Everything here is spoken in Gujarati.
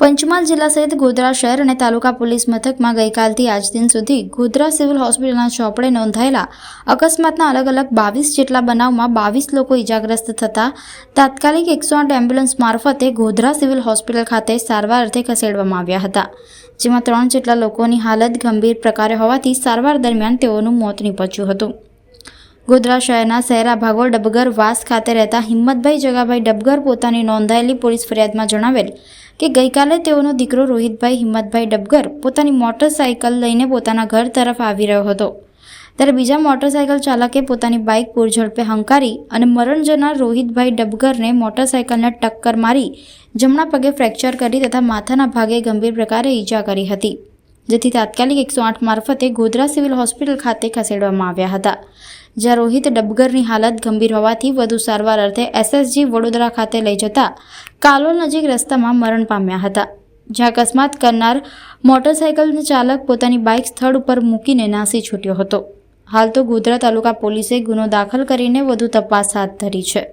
પંચમહાલ જિલ્લા સહિત ગોધરા શહેર અને તાલુકા પોલીસ મથકમાં ગઈકાલથી આજ દિન સુધી ગોધરા સિવિલ હોસ્પિટલના ચોપડે નોંધાયેલા અકસ્માતના અલગ અલગ બાવીસ જેટલા બનાવમાં બાવીસ લોકો ઇજાગ્રસ્ત થતા તાત્કાલિક એકસો આઠ એમ્બ્યુલન્સ મારફતે ગોધરા સિવિલ હોસ્પિટલ ખાતે સારવાર અર્થે ખસેડવામાં આવ્યા હતા, જેમાં ત્રણ જેટલા લોકોની હાલત ગંભીર પ્રકારે હોવાથી સારવાર દરમિયાન તેઓનું મોત નીપજ્યું હતું. ગોધરા શહેરના શહેરા ભાગોળ ડબગર વાસ ખાતે રહેતા હિંમતભાઈ જગાભાઈ ડબગર પોતાની નોંધાયેલી પોલીસ ફરિયાદમાં જણાવેલ કે ગઈકાલે તેઓનો દીકરો રોહિતભાઈ હિંમતભાઈ ડબગર પોતાની મોટરસાઇકલ લઈને પોતાના ઘર તરફ આવી રહ્યો હતો. ત્યારે બીજા મોટરસાઇકલ ચાલકે પોતાની બાઇક પૂરઝડપે હંકારી અને મરણ જનાર રોહિતભાઈ ડબગરને મોટરસાઇકલને ટક્કર મારી જમણા પગે ફ્રેક્ચર કરી તથા માથાના ભાગે ગંભીર પ્રકારે ઈજા કરી હતી. જેથી તાત્કાલિક એકસો આઠ મારફતે ગોધરા સિવિલ હોસ્પિટલ ખાતે ખસેડવામાં આવ્યા હતા. જ્યાં રોહિત ડબગરની હાલત ગંભીર હોવાથી વધુ સારવાર અર્થે એસએસજી વડોદરા ખાતે લઈ જતા કાલોલ નજીક રસ્તામાં મરણ પામ્યા હતા, જ્યાં અકસ્માત કરનાર મોટરસાયકલ ચાલક પોતાની બાઇક સ્થળ ઉપર મૂકીને નાસી છૂટ્યો હતો. હાલ તો ગોધરા તાલુકા પોલીસે ગુનો દાખલ કરીને વધુ તપાસ હાથ ધરી છે.